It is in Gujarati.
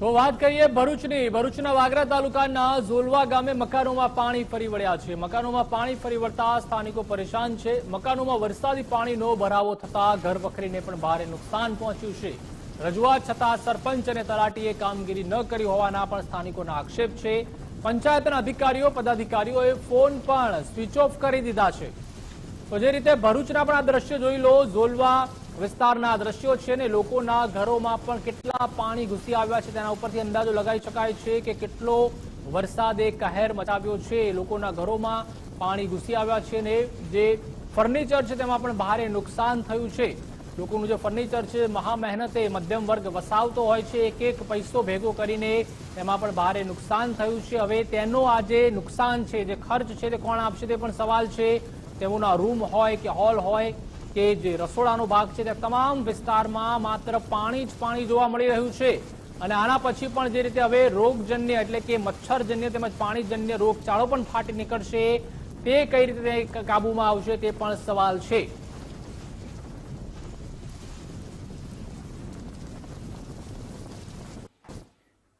તો વાત કરીએ ભરૂચની. ભરૂચના વાગરા તાલુકાના ઝોલવા ગામે મકાનોમાં પાણી ફરી વળ્યા છે. મકાનોમાં પાણી ફરી વળતા સ્થાનિકો પરેશાન છે. મકાનોમાં વરસાદી પાણીનો ભરાવો થતા ઘર વખરીને પણ ભારે નુકસાન પહોંચ્યું છે. રજૂઆત છતાં સરપંચ અને તલાટીએ કામગીરી ન કરી હોવાના પણ સ્થાનિકોના આક્ષેપ છે. પંચાયતના અધિકારીઓ, પદાધિકારીઓએ ફોન પણ સ્વિચ ઓફ કરી દીધા છે. તો જે રીતે ભરૂચના પણ આ દ્રશ્ય જોઈ લો, ઝોલવા વિસ્તારના દ્રશ્યો છે ને, લોકોના ઘરોમાં પણ કેટલા પાણી ઘૂસી આવ્યા છે, તેના ઉપરથી અંદાજો લગાવી શકાય છે કે કેટલો વરસાદે કહેર મચાવ્યો છે. લોકોના ઘરોમાં પાણી ઘૂસી આવ્યા છે ને, જે ફર્નિચર છે તેમાં પણ ભારે નુકસાન થયું છે. લોકોનું જે ફર્નિચર છે મહા મહેનતે મધ્યમ વર્ગ વસાવતો હોય છે, એક એક પૈસો ભેગો કરીને તેમાં પણ ભારે નુકસાન થયું છે. હવે તેનો આ જે નુકસાન છે, જે ખર્ચ છે, તે કોણ આપશે તે પણ સવાલ છે. તેઓના રૂમ હોય કે હોલ હોય કે જે રસોડાનો ભાગ છે તે તમામ વિસ્તારમાં માત્ર પાણી જ પાણી જોવા મળી રહ્યું છે. અને આના પછી પણ જે રીતે હવે રોગજન્ય એટલે કે મચ્છરજન્ય તેમજ પાણીજન્ય રોગચાળો પણ ફાટી નીકળશે, તે કઈ રીતે કાબુમાં આવશે તે પણ સવાલ છે.